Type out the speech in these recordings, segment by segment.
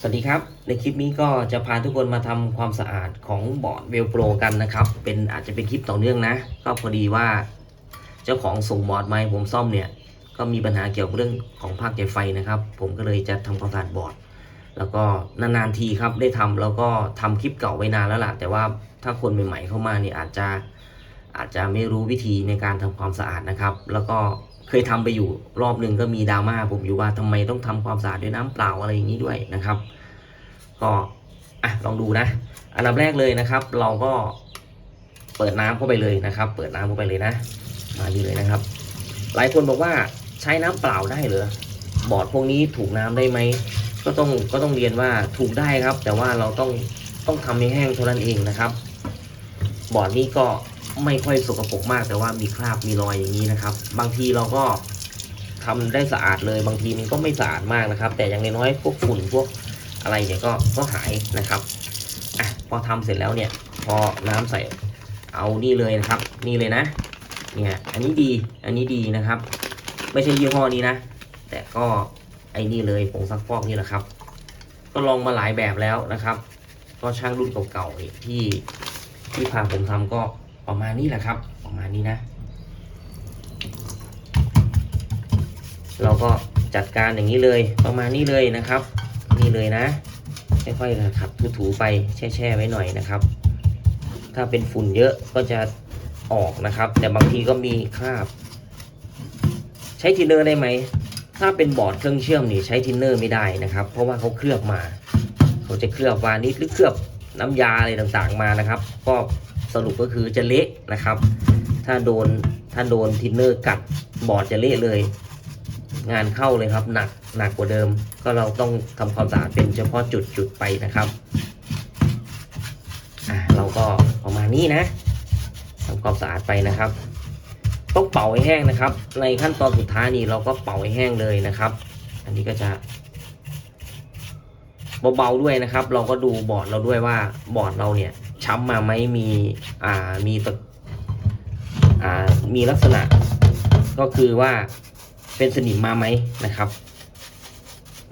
สวัสดีครับ ในคลิปนี้ก็จะพาทุกคนมาทำความสะอาดของบอร์ดเวลโปรกันนะครับ เป็นอาจจะเป็นคลิปต่อเนื่องนะ ก็พอดีว่า เจ้าของส่งบอร์ดมาให้ผมซ่อมเนี่ย ก็มีปัญหาเกี่ยวกับเรื่องของภาคใยไฟนะครับ ผมก็เลยจะทำความสะอาดบอร์ด แล้วก็นานๆทีครับได้ทำแล้วก็ทำคลิปเก่าไว้นานแล้วล่ะ แต่ว่าถ้าคนใหม่ๆเข้ามาเนี่ยอาจจะอาจจะไม่รู้วิธีในการทำความสะอาดนะครับ แล้วก็ เคยทำไปอยู่รอบหนึ่งก็มีดราม่าผมอยู่ว่าทำไมต้องทำความสะอาดด้วยน้ำเปล่าอะไรอย่างนี้ด้วยนะครับ ก็อะลองดูนะ อันดับแรกเลยนะครับ เราก็เปิดน้ำเข้าไปเลยนะครับ เปิดน้ำเข้าไปเลยนะ มาดีเลยนะครับ หลายคนบอกว่าใช้น้ำเปล่าได้เหรอบอร์ดพวกนี้ถูกน้ำได้ไหมก็ต้องก็ต้องเรียนว่าถูกได้ครับ แต่ว่าเราต้องต้องทำให้แห้งเท่านั้นเองนะครับ บอร์ดนี้ก็ ไม่ค่อยสกปรกมาก แต่ว่ามีคราบมีรอยอย่างนี้นะครับ บางทีเราก็ทำได้สะอาดเลยบางทีมันก็ไม่สะอาดมากนะครับ แต่อย่างน้อยๆพวกฝุ่นพวกอะไรเนี่ยก็ก็หายนะครับอะพอทำเสร็จแล้วเนี่ย พอน้ำใส่เอานี่เลยนะครับ นี่เลยนะ เนี่ยอันนี้ดีอันนี้ดีนะครับ ไม่ใช่ยี่ห้อนี้นะ แต่ก็ไอ้นี่เลยผงซักฟอกนี่แหละครับ ก็ลองมาหลายแบบแล้วนะครับ ก็ช่างรุ่นเก่าๆที่ที่พาผมทำก็ ประมาณนี้แหละครับ ประมาณนี้นะ เราก็จัดการอย่างนี้เลย ประมาณนี้เลยนะครับ นี่เลยนะ ค่อยๆขัดถูๆไปแช่ๆไว้หน่อยนะครับ ถ้าเป็นฝุ่นเยอะก็จะออกนะครับ แต่บางทีก็มีคราบ ใช้ทินเนอร์ได้ไหม ถ้าเป็นบอร์ดเครื่องเชื่อมนี่ใช้ทินเนอร์ไม่ได้นะครับ เพราะว่าเขาเคลือบมา เขาจะเคลือบวานิชหรือเคลือบน้ำยาอะไรต่างๆมานะครับ ก็ สรุปก็คือจะเละนะครับ ถ้าโดนถ้าโดนทินเนอร์กัดบอร์ดจะเละเลย งานเข้าเลยครับหนักหนักกว่าเดิม ก็เราต้องทำความสะอาดเป็นเฉพาะจุดจุดๆไปนะครับอ่าเราก็ประมาณนี้นะทำความสะอาดไปนะครับต้องเป่าให้แห้งนะครับ ในขั้นตอนสุดท้ายนี่เราก็เป่าให้แห้งเลยนะครับ อันนี้ก็จะเบาๆด้วยนะครับ เราก็ดูบอร์ดเราด้วยว่าบอร์ดเราเนี่ย ช้ำมาไหมมีอ่ามีตะอ่ามีลักษณะ ก็คือว่าเป็นสนิมมาไหมนะครับ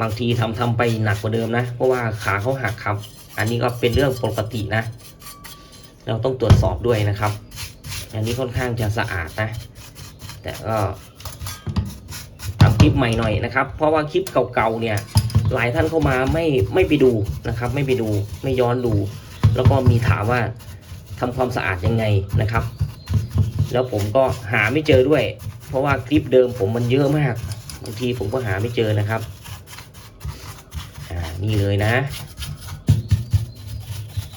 บางทีทำทำไปหนักกว่าเดิมนะ เพราะว่าขาเขาหักครับ อันนี้ก็เป็นเรื่องปกตินะ เราต้องตรวจสอบด้วยนะครับ อันนี้ค่อนข้างจะสะอาดนะ แต่ก็ทำคลิปใหม่หน่อยนะครับ เพราะว่าคลิปเก่าๆเนี่ยหลายท่านเข้ามาไม่ไม่ไปดูนะครับ ไม่ไปดูไม่ย้อนดู แล้วก็มีถามว่าทำความสะอาดยังไงนะครับ แล้วผมก็หาไม่เจอด้วย เพราะว่าคลิปเดิมผมมันเยอะมากบางทีผมก็หาไม่เจอนะครับอ่านี่เลยนะ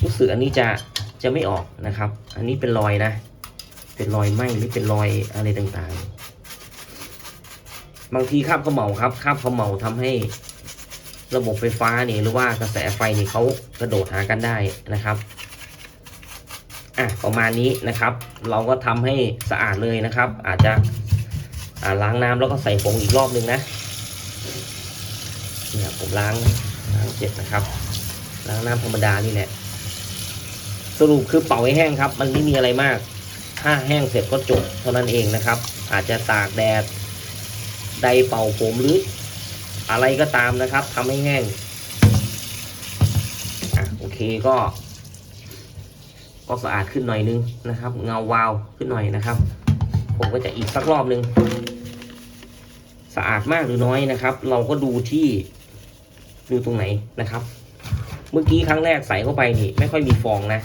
รู้สึกอันนี้จะจะไม่ออกนะครับ อันนี้เป็นรอยนะ เป็นรอยไหมหรือเป็นรอยอะไรต่างๆ บางทีคาบเขมเหลาครับคาบเขมเหลาทำให้ ระบบไฟฟ้านี่หรือว่ากระแสไฟนี่เขากระโดดหากันได้นะครับอะประมาณนี้นะครับ เราก็ทำให้สะอาดเลยนะครับ อาจจะอ่าล้างน้ำแล้วก็ใส่ผงอีกรอบนึงนะเนี่ยผมล้างล้างเสร็จนะครับ ล้างน้ำธรรมดานี่แหละสรุปคือเป่าให้แห้งครับ มันไม่มีอะไรมาก ถ้าแห้งเสร็จก็จบเท่านั้นเองนะครับ อาจจะตากแดด ไดเป่าผมหรือ อะไรก็ตามนะครับทำให้แห้งอะโอเคก็ ก็สะอาดขึ้นหน่อยนึงนะครับ เงาวาวขึ้นหน่อยนะครับ ผมก็จะอีกสักรอบนึงสะอาดมากหรือน้อยนะครับ เราก็ดูที่ดูตรงไหนนะครับ เมื่อกี้ครั้งแรกใส่เข้าไปนี่ ไม่ค่อยมีฟองนะ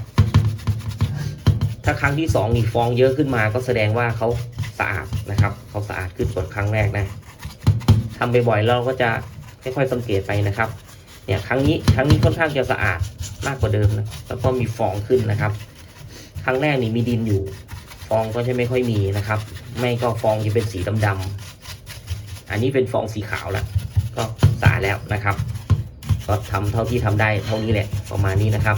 ถ้าครั้งที่สองนี่ฟองเยอะขึ้นมาก็แสดงว่าเขาสะอาดนะครับเขาสะอาดขึ้นกว่าครั้งแรกนะ ทำบ่อยๆเราก็จะค่อยๆสังเกตไปนะครับ เนี่ยครั้งนี้ครั้งนี้ค่อนข้างจะสะอาดมากกว่าเดิมนะแล้วก็มีฟองขึ้นนะครับ ครั้งแรกนี่มีดินอยู่ ฟองก็จะไม่ค่อยมีนะครับ ไม่ก็ฟองจะเป็นสีดำๆอันนี้เป็นฟองสีขาวแล้วก็สะอาดแล้วนะครับ ก็ทำเท่าที่ทำได้เท่านี้แหละประมาณนี้นะครับ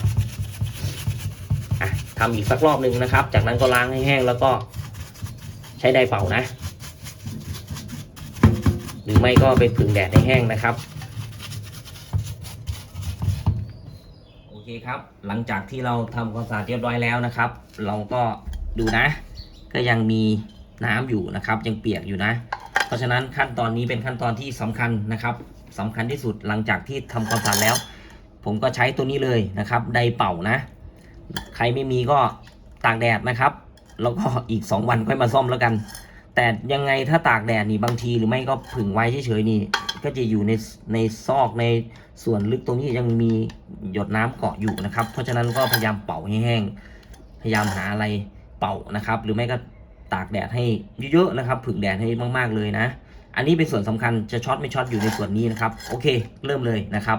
อะทำอีกสักรอบหนึ่งนะครับ จากนั้นก็ล้างให้แห้งแล้วก็ใช้ไดเป่านะ รือไม่ก็ไปผึ่งแดดให้แห้งนะครับ โอเคครับ หลังจากที่เราทำความสะอาดเรียบร้อยแล้วนะครับ เราก็ดูนะ ก็ยังมีน้ำอยู่นะครับ ยังเปียกอยู่นะ เพราะฉะนั้นขั้นตอนนี้เป็นขั้นตอนที่สำคัญนะครับสำคัญที่สุดหลังจากที่ทำความสะอาดแล้ว ผมก็ใช้ตัวนี้เลยนะครับ ไดเป่านะ ใครไม่มีก็ตากแดดนะครับ แล้วก็อีก 2 วันค่อยมาซ่อมแล้วกัน แต่ยังไงถ้าตากแดดนี่บางทีหรือไม่ก็ผึ่งไว้เฉยๆนี่ ก็จะอยู่ในในซอกในส่วนลึกตรงนี้ยังมีหยดน้ำเกาะอยู่นะครับ เพราะฉะนั้นก็พยายามเป่าให้แห้ง พยายามหาอะไรเป่านะครับ หรือไม่ก็ตากแดดให้เยอะๆนะครับ ผึ่งแดดให้มากๆเลยนะ อันนี้เป็นส่วนสำคัญจะช็อตไม่ช็อตอยู่ในส่วนนี้นะครับ โอเค เริ่มเลยนะครับ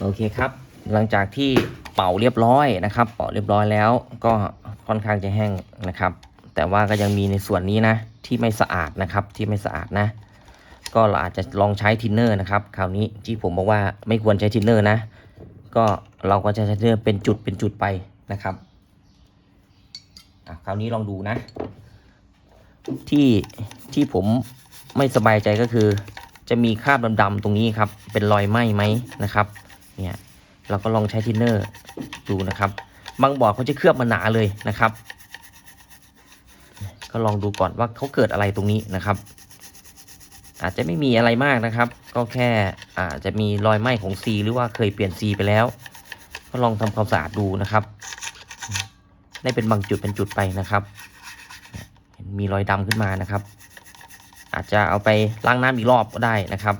โอเคครับ หลังจากที่เป่าเรียบร้อยนะครับ เป่าเรียบร้อยแล้วก็ค่อนข้างจะแห้งนะครับ แต่ว่าก็ยังมีในส่วนนี้นะที่ไม่สะอาดนะครับที่ไม่สะอาดนะ ก็เราอาจจะลองใช้ทินเนอร์นะครับคราวนี้ที่ผมบอกว่าไม่ควรใช้ทินเนอร์นะ ก็เราก็จะใช้ทินเนอร์เป็นจุดเป็นจุดไปนะครับคราวนี้ลองดูนะ ที่ที่ผมไม่สบายใจก็คือ จะมีคราบดำๆตรงนี้ครับ เป็นรอยไหม้ไหมนะครับ เนี่ยเราก็ลองใช้ทินเนอร์ดูนะครับบางบอร์ดเขาจะเคลือบมาหนาเลยนะครับ ก็ลองดูก่อนว่าเขาเกิดอะไรตรงนี้นะครับ อาจจะไม่มีอะไรมากนะครับ ก็แค่อาจจะมีรอยไหม้ของซีหรือว่าเคยเปลี่ยนซีไปแล้ว ก็ลองทำความสะอาดดูนะครับ ได้เป็นบางจุดเป็นจุดไปนะครับเห็นมีรอยดำขึ้นมานะครับ อาจจะเอาไปล้างน้ำอีกรอบก็ได้นะครับ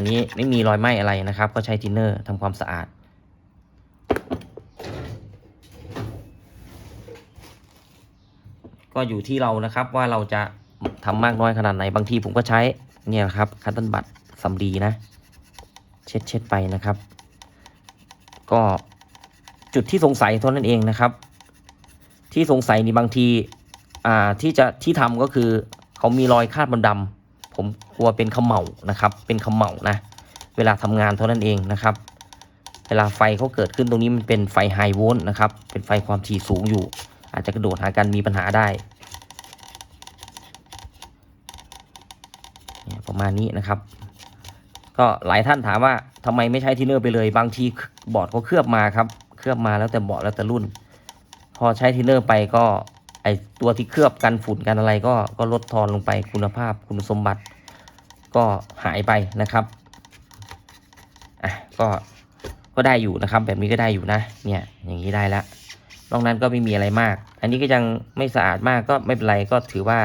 อันนี้ไม่มีรอยไหม้อะไรนะครับ ก็ใช้ทินเนอร์ทำความสะอาด ก็อยู่ที่เรานะครับว่าเราจะทำมากน้อยขนาดไหนบางทีผมก็ใช้เนี่ยครับคัตเติลบัตสำลีนะ เช็ดเช็ดไปนะครับ ก็จุดที่สงสัยเท่านั้นเองนะครับ ที่สงสัยนี่บางทีอ่าที่จะที่ทำก็คือเขามีรอยคาดมันดำ ผมกลัวเป็นขมเหลานะครับ เป็นขมเหลานะ เวลาทำงานเท่านั้นเองนะครับ เวลาไฟเขาเกิดขึ้นตรงนี้มันเป็นไฟไฮโวลต์นะครับ เป็นไฟความถี่สูงอยู่ อาจจะกระโดดหากันมีปัญหาได้เนี่ยประมาณนี้นะครับ ก็หลายท่านถามว่าทำไมไม่ใช้ทิเนอร์ไปเลย บางทีบอร์ดเขาเคลือบมาครับ เคลือบมาแล้วแต่บอร์ดแล้วแต่รุ่น พอใช้ทิเนอร์ไปก็ไอตัวที่เคลือบกันฝุ่นกันอะไรก็ก็ลดทอนลงไปคุณภาพคุณสมบัติ ก็หายไปนะครับอะก็ก็ได้อยู่นะครับ แบบนี้ก็ได้อยู่นะ เนี่ยอย่างนี้ได้แล้วนอกนั้นก็ไม่มีอะไรมาก อันนี้ก็ยังไม่สะอาดมากก็ไม่เป็นไรก็ถือว่า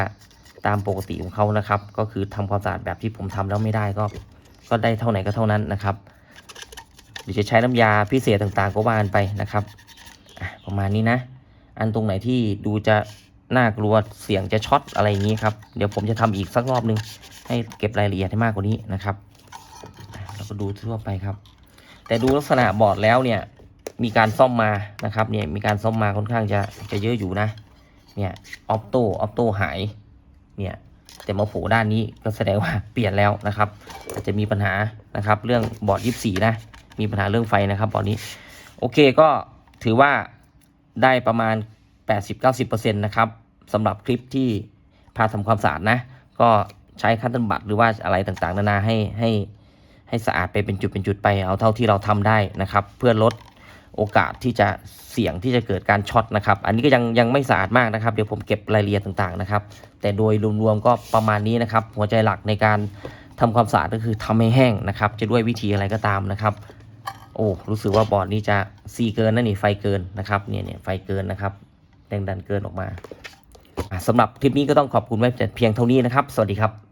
ตามปกติของเขานะครับ ก็คือทำความสะอาดแบบที่ผมทำแล้วไม่ได้ก็ ก็ได้เท่าไหนก็เท่านั้นนะครับหรือจะใช้น้ำยาพิเศษต่างๆ ก็ว่ากันไปนะครับอะประมาณนี้นะ อันตรงไหนที่ดูจะน่ากลัวเสียงจะช็อตอะไรอย่างนี้ครับ เดี๋ยวผมจะทำอีกสักรอบนึง ให้เก็บรายละเอียดให้มากกว่านี้นะครับเราก็ดูทั่วไปครับ แต่ดูลักษณะบอร์ดแล้วเนี่ยมีการซ่อมมานะครับเนี่ยมีการซ่อมมาค่อนข้างจะจะเยอะอยู่นะเนี่ยออปโตออปโตหายเนี่ยแต่มาโผล่ด้านนี้ก็แสดงว่าเปลี่ยนแล้วนะครับ อาจจะมีปัญหานะครับเรื่องบอร์ดยี่สี่นะมีปัญหาเรื่องไฟนะครับบอร์ดนี้โอเคก็ถือว่าได้ประมาณ 80-90%นะครับสำหรับคลิปที่พาทำความสะอาดนะ ก็ ใช้คัตเติลบัตหรือว่าอะไรต่างๆ นานาให้ให้ให้สะอาดไปเป็นจุดเป็นจุดไปเอาเท่าที่เราทำได้นะครับ เพื่อลดโอกาสที่จะเสี่ยงที่จะเกิดการช็อตนะครับ อันนี้ก็ยังยังไม่สะอาดมากนะครับ เดี๋ยวผมเก็บรายละเอียดต่างๆนะครับ แต่โดยรวมๆก็ประมาณนี้นะครับ หัวใจหลักในการทำความสะอาดก็คือทำให้แห้งนะครับ จะด้วยวิธีอะไรก็ตามนะครับ โอ้รู้สึกว่าบอร์ดนี้จะซีเกินนั่นนี่ไฟเกินนะครับเนี่ยเนี่ยไฟเกินนะครับแรงดันเกินออกมาสำหรับคลิปนี้ก็ต้องขอบคุณไว้แต่เพียงเท่านี้นะครับ สวัสดีครับ